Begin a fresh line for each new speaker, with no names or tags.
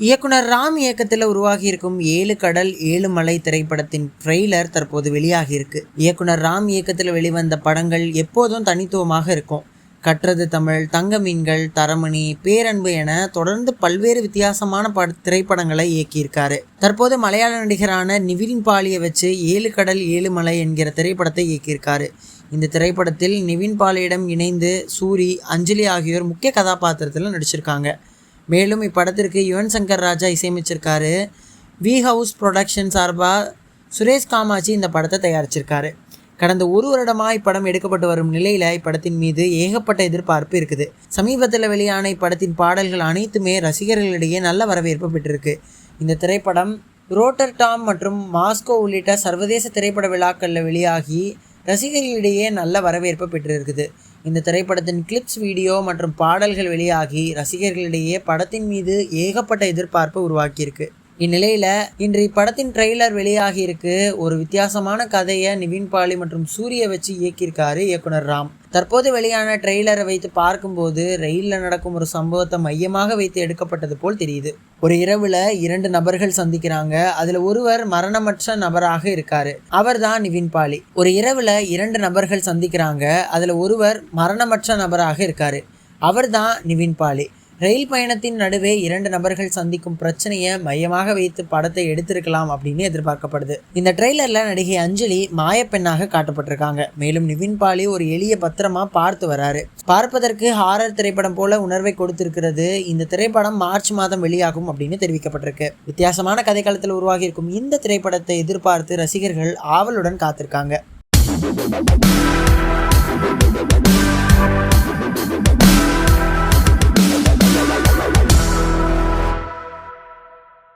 இயக்குனர் ராம் இயக்கத்தில் உருவாகியிருக்கும் ஏழு கடல் ஏழு மலை திரைப்படத்தின் ட்ரெய்லர் தற்போது வெளியாகியிருக்கு. இயக்குனர் ராம் இயக்கத்தில் வெளிவந்த படங்கள் எப்போதும் தனித்துவமாக இருக்கும். கற்றது தமிழ் தங்க மீன்கள் தரமணி பேரன்பு என தொடர்ந்து பல்வேறு வித்தியாசமான பட திரைப்படங்களை இயக்கியிருக்காரு. தற்போது மலையாள நடிகரான நிவின் பாலியை வச்சு ஏழு கடல் ஏழு மலை என்கிற திரைப்படத்தை இயக்கியிருக்காரு. இந்த திரைப்படத்தில் நிவின் பாலியிடம் இணைந்து சூரி அஞ்சலி ஆகியோர் முக்கிய கதாபாத்திரத்தில் நடிச்சிருக்காங்க. மேலும் இப்படத்திற்கு யுவன் சங்கர் ராஜா இசையமைச்சிருக்காரு. வி ஹவுஸ் ப்ரொடக்ஷன் சார்பாக சுரேஷ் காமாட்சி இந்த படத்தை தயாரிச்சிருக்காரு. கடந்த ஒரு வருடமாக இப்படம் எடுக்கப்பட்டு வரும் நிலையில் இப்படத்தின் மீது ஏகப்பட்ட எதிர்பார்ப்பு இருக்குது. சமீபத்தில் வெளியான இப்படத்தின் பாடல்கள் அனைத்துமே ரசிகர்களிடையே நல்ல வரவேற்பு பெற்றிருக்கு. இந்த திரைப்படம் ரோட்டர் டாம் மற்றும் மாஸ்கோ உள்ளிட்ட சர்வதேச திரைப்பட விழாக்களில் வெளியாகி ரசிகர்களிடையே நல்ல வரவேற்பு பெற்றிருக்குது. இந்த திரைப்படத்தின் கிளிப்ஸ் வீடியோ மற்றும் பாடல்கள் வெளியாகி ரசிகர்களிடையே படத்தின் மீது ஏகப்பட்ட எதிர்பார்ப்பு உருவாக்கியிருக்கு. இந்நிலையில் இன்று இப்படத்தின் ட்ரெய்லர் வெளியாகி இருக்கு ஒரு வித்தியாசமான கதையை நிவின் பாலி மற்றும் சூரிய வச்சு இயக்கியிருக்காரு இயக்குனர் ராம். தற்போது வெளியான ட்ரெய்லரை வைத்து பார்க்கும்போது ரயிலில் நடக்கும் ஒரு சம்பவத்தை மையமாக வைத்து எடுக்கப்பட்டது போல் தெரியுது. ஒரு இரவுல இரண்டு நபர்கள் சந்திக்கிறாங்க. அதுல ஒருவர் மரணமற்ற நபராக இருக்காரு. அவர் தான் நிவின் பாலி. ஒரு இரவுல இரண்டு நபர்கள் சந்திக்கிறாங்க. அதுல ஒருவர் மரணமற்ற நபராக இருக்காரு. அவர் தான் நிவின் பாலி. ரயில் பயணத்தின் நடுவே இரண்டு நபர்கள் சந்திக்கும் பிரச்சனையை மையமாக வைத்து படத்தை எடுத்திருக்கலாம் அப்படின்னு எதிர்பார்க்கப்படுது. இந்த ட்ரெய்லரில் நடிகை அஞ்சலி மாயப்பெண்ணாக காட்டப்பட்டிருக்காங்க. மேலும் நிவின் பாலி ஒரு எளிய பத்திரமா பார்த்து வராரு. பார்ப்பதற்கு ஹாரர் திரைப்படம் போல உணர்வை கொடுத்திருக்கிறது. இந்த திரைப்படம் மார்ச் மாதம் வெளியாகும் அப்படின்னு தெரிவிக்கப்பட்டிருக்கு. வித்தியாசமான கதைக்களத்தில் உருவாகி இருக்கும் இந்த திரைப்படத்தை எதிர்பார்த்து ரசிகர்கள் ஆவலுடன் காத்திருக்காங்க.